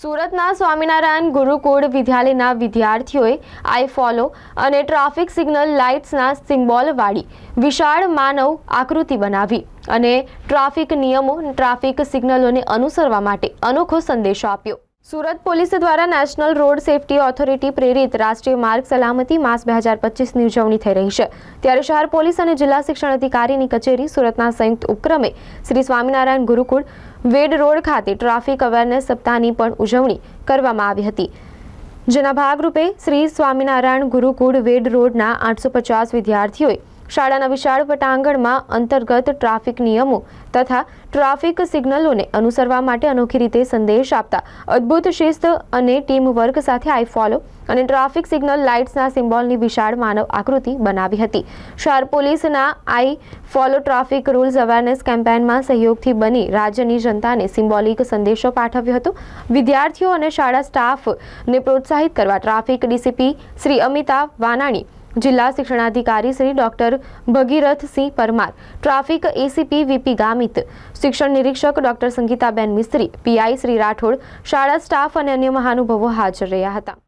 સુરતના સ્વામિનારાયણ ગુરુકુળ વિદ્યાલયના વિદ્યાર્થીઓએ આઈ ફોલો અને ટ્રાફિક સિગ્નલ લાઇટ્સના સિમ્બોલવાળી વિશાળ માનવ આકૃતિ બનાવી અને ટ્રાફિક નિયમો, ટ્રાફિક સિગ્નલોને અનુસરવા માટે અનોખો સંદેશો આપ્યો. સુરત પોલીસ દ્વારા નેશનલ રોડ સેફટી ઓથોરિટી પ્રેરિત રાષ્ટ્રીય માર્ગ સલામતી માસ બે હજાર પચીસની ઉજવણી થઈ રહી છે. ત્યારે શહેર પોલીસ અને જિલ્લા શિક્ષણ અધિકારીની કચેરી સુરતના સંયુક્ત ઉપક્રમે શ્રી સ્વામિનારાયણ ગુરુકુળ વેડ રોડ ખાતે ટ્રાફિક અવેરનેસ સપ્તાહની પણ ઉજવણી કરવામાં આવી હતી. જેના ભાગરૂપે શ્રી સ્વામિનારાયણ ગુરુકુળ વેડ રોડના આઠસો પચાસ વિદ્યાર્થીઓએ શાળાના વિશાળ પટાંગણમાં અંતર્ગત ટ્રાફિક નિયમો તથા ટ્રાફિક સિગ્નલોને અનુસરવા માટે અનોખી રીતે સંદેશ આપતા અદ્ભુત શિસ્ત અને ટીમ વર્ક સાથે આઈ ફોલો અને ટ્રાફિક સિગ્નલ લાઇટ્સના સિમ્બોલની વિશાળ માનવ આકૃતિ બનાવી હતી. શહેર પોલીસના I follow traffic rules awareness કેમ્પેનમાં સહયોગથી બની રાજ્યની જનતાને સિમ્બોલિક સંદેશો પાઠવ્યો હતો. વિદ્યાર્થીઓ અને શાળા સ્ટાફને પ્રોત્સાહિત કરવા ટ્રાફિક ડીસીપી શ્રી અમિતાભ વાનાણી જિલ્લા શિક્ષણાધિકારી Shri doctor Bhagirathsinh Parmar, traffic ACP VP Gamit, શિક્ષણ નિરીક્ષક ડોક્ટર સંગીતાબેન મિસ્ત્રી, પીઆઈ શ્રી રાઠોડ, શાળા સ્ટાફ અને અન્ય મહાનુભાવો હાજર રહ્યા હતા.